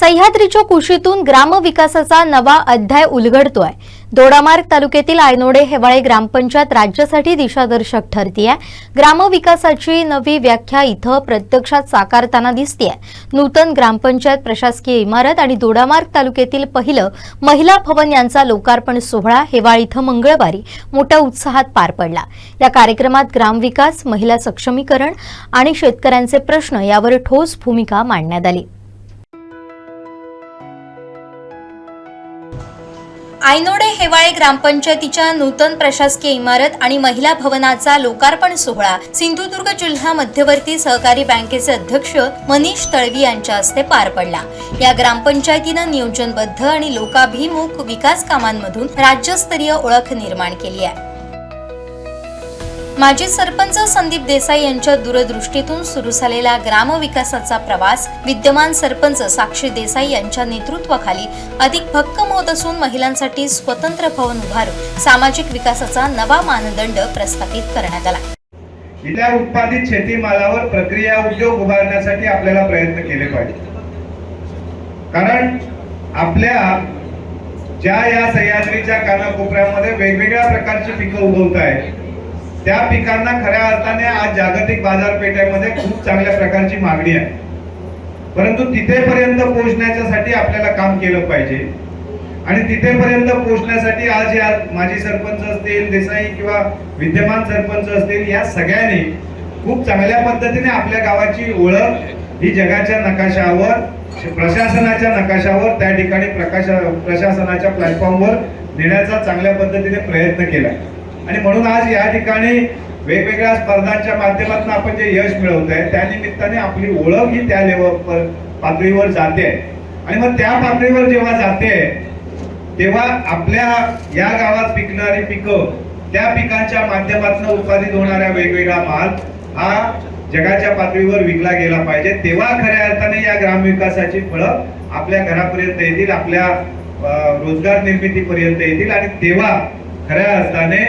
सह्याद्रीच्या कुशीतून ग्रामविकासाचा नवा अध्याय उलगडतोय. दोडामार्ग तालुक्यातील आयनोडे हेवाळे ग्रामपंचायत राज्यासाठी दिशादर्शक ठरतीय. ग्रामविकासाची नवी व्याख्या इथं प्रत्यक्षात साकारताना दिसतीय. नूतन ग्रामपंचायत प्रशासकीय इमारत आणि दोडामार्ग तालुक्यातील पहिलं महिला भवन यांचा लोकार्पण सोहळा हेवाळ इथं मंगळवारी मोठ्या उत्साहात पार पडला. या कार्यक्रमात ग्रामविकास महिला सक्षमीकरण आणि शेतकऱ्यांचे प्रश्न यावर ठोस भूमिका मांडण्यात आली. आयनोडे हेवाळे ग्रामपंचायतीच्या नूतन प्रशासकीय इमारत आणि महिला भवनाचा लोकार्पण सोहळा सिंधुदुर्ग जिल्हा मध्यवर्ती सहकारी बँकेचे अध्यक्ष मनीष तळवी यांच्या हस्ते पार पडला. या ग्रामपंचायतीनं नियोजनबद्ध आणि लोकाभिमुख विकास कामांमधून राज्यस्तरीय ओळख निर्माण केली आहे. माजी सरपंच संदीप देसाई यांच्या दूरदृष्टीतून सुरू झालेला ग्रामविकासाचा प्रवास विद्यमान सरपंच साक्षी देसाई यांच्या नेतृत्वाखाली अधिक भक्कम होत असून महिलांसाठी स्वतंत्र भवन उभारून सामाजिक विकासाचा नवा मानदंड प्रस्थापित करण्यात आला. इथल्या उत्पादित शेतीमालावर प्रक्रिया उद्योग उभारण्यासाठी आपल्याला प्रयत्न केले पाहिजे. कारण आपल्या ज्या या सह्याद्रीच्या कानाकोपऱ्यामध्ये वेगवेगळ्या प्रकारची पिकं उगवत आहेत त्या पिकांना खऱ्या अर्थाने आज जागतिक बाजारपेठेमध्ये खूप चांगल्या प्रकारची मागणी आहे. परंतु तिथेपर्यंत पोहोचण्याच्यासाठी आपल्याला काम केलं पाहिजे. आणि तिथेपर्यंत पोहोचण्यासाठी आज या माजी सरपंच असतील देसाई किंवा विद्यमान सरपंच असतील या सगळ्यांनी खूप चांगल्या पद्धतीने आपल्या गावाची ओळख ही जगाच्या नकाशावर प्रशासनाच्या नकाशावर त्या ठिकाणी प्रकाश प्रशासनाच्या प्लॅटफॉर्मवर नेण्याचा चांगल्या पद्धतीने प्रयत्न केला. आणि म्हणून आज या ठिकाणी वेगवेगळ्या स्पर्धांच्या माध्यमातून आपण जे यश मिळवत आहे त्या निमित्ताने आपली ओळख ही त्या लेवल पातळीवर जाते. आणि मग त्या पातळीवर जेव्हा जाते तेव्हा आपल्या या गावात पिकणारी पिकं त्या पिकांच्या माध्यमातून उत्पादित होणाऱ्या वेगवेगळा माल हा जगाच्या पातळीवर विकला गेला पाहिजे. तेव्हा खऱ्या अर्थाने या ग्रामविकासाची फळं आपल्या घरापर्यंत येतील आपल्या रोजगार निर्मितीपर्यंत येतील आणि तेव्हा खऱ्या अर्थाने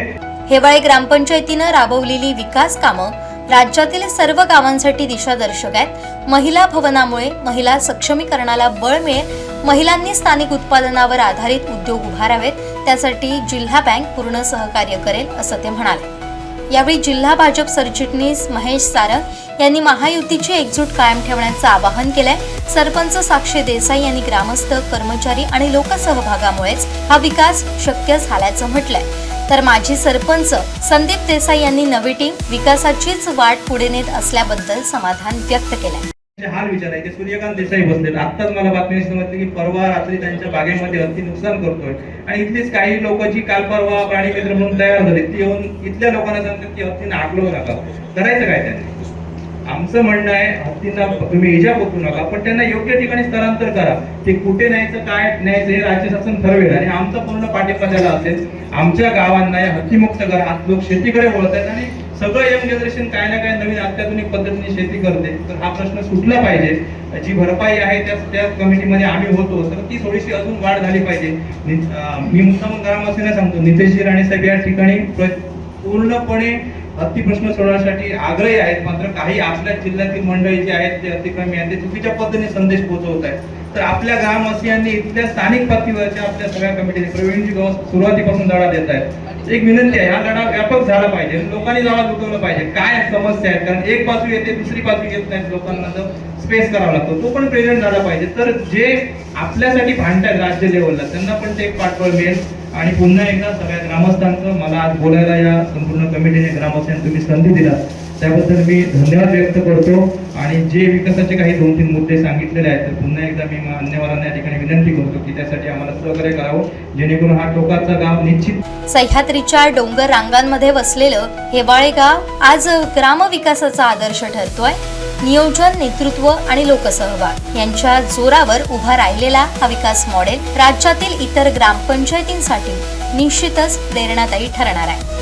हेवाळे ग्रामपंचायतीनं राबवलेली विकास कामं राज्यातील सर्व गावांसाठी दिशादर्शक आहेत. महिला भवनामुळे महिला सक्षमीकरणाला बळ मिळेल. महिलांनी स्थानिक उत्पादनावर आधारित उद्योग उभारावेत. त्यासाठी जिल्हा बँक पूर्ण सहकार्य करेल असं ते म्हणाले. यावेळी जिल्हा भाजप सरचिटणीस महेश सारंग यांनी महायुतीची एकजूट कायम ठेवण्याचं आवाहन केलंय. सरपंच साक्षी देसाई यांनी ग्रामस्थ कर्मचारी आणि लोकसहभागामुळेच हा विकास शक्य झाल्याचं म्हटलंय. तर माजी सरपंच संदीप देसाई यांनी नवी टीम विकासाचीच वाट पुढे नेत असल्याबद्दल समाधान व्यक्त केलंय. त्यांचे हाल विचारायचे सूर्यकांत देसाई बसलेत. आत्ताच मला बातमी समजली की परवा रात्री त्यांच्या बागेमध्ये अति नुकसान करतोय. आणि इथलीच काही लोक जी काल परवा प्राणी मित्र म्हणून तयार झाले ती येऊन इथल्या लोकांना सांगतात की अति नागलो नका करायचं काय त्यांनी? आमचं म्हणणं आहे हत्तींना तुम्ही इजा पोचू नका पण त्यांना योग्य ठिकाणी स्थलांतर करा. ते कुठे न्यायचं काय न्यायचं हे राज्य शासन ठरवेल आणि आमचा पूर्ण पाठिंबा त्याला असेल. आमच्या गावांना या हत्तीमुक्त करा. आज लोक शेतीकडे वळत आहेत आणि सगळं यंग जनरेशन काय ना काय नवीन अत्याधुनिक पद्धतीने शेती करते. तर हा प्रश्न सुटला पाहिजे. जी भरपाई आहे त्या त्या कमिटीमध्ये आम्ही होतो तर ती थोडीशी अजून वाढ झाली पाहिजे. मी मुद्दाम ग्रामवासींना सांगतो. नितेशजी राणे साहेब या ठिकाणी पूर्णपणे हत्ती प्रश्न सोडवण्यासाठी आग्रही आहेत मात्र काही आपल्या जिल्ह्यातील मंडळी जे आहेत ते अतिक्रमी आहेत ते चुकीच्या पद्धतीने संदेश पोहोचवत आहेत. तर आपल्या ग्रामवासियांनी इथल्या स्थानिक पातळीवरच्या आपल्या सगळ्या कमिटीने प्रवीणजी गाव सुरुवातीपासून लढा देत आहेत. एक विनंती आहे हा लढा व्यापक झाला पाहिजे लोकांनी लढा लुटवलं पाहिजे. काय समस्या आहेत? कारण एक बाजू येते दुसरी बाजू येत नाही लोकांना तर स्पेस करावा लागतो. तो पण प्रेझेंट झाला पाहिजे. तर जे आपल्यासाठी भांडतात राज्य लेवलला त्यांना पण ते एक पाठबळ मिळेल. आणि पुन्हा एकदा सगळ्या ग्रामस्थांचं मला आज बोलायला या संपूर्ण कमिटीने ग्रामस्थांनी तुम्ही संधी दिला त्याबद्दल मी धन्यवाद व्यक्त करतो. आणि जे विकासाचे काही दोन तीन मुद्दे सांगितलेले आहेत तर पुन्हा एकदा मी मान्यवरांना या ठिकाणी विनंती करतो की त्यासाठी आम्हाला सहकार्य करावं. जेणेकरून हा टोकाचा गाव निश्चित सह्याद्रीच्या डोंगर रांगांमध्ये वसलेलं हेवाळे गाव आज ग्रामविकासाचा आदर्श ठरतोय. नियोजन नेतृत्व आणि लोकसहभाग यांच्या जोरावर उभा राहिलेला हा विकास मॉडेल राज्यातील इतर ग्रामपंचायतींसाठी निश्चितच प्रेरणादायी ठरणार आहे.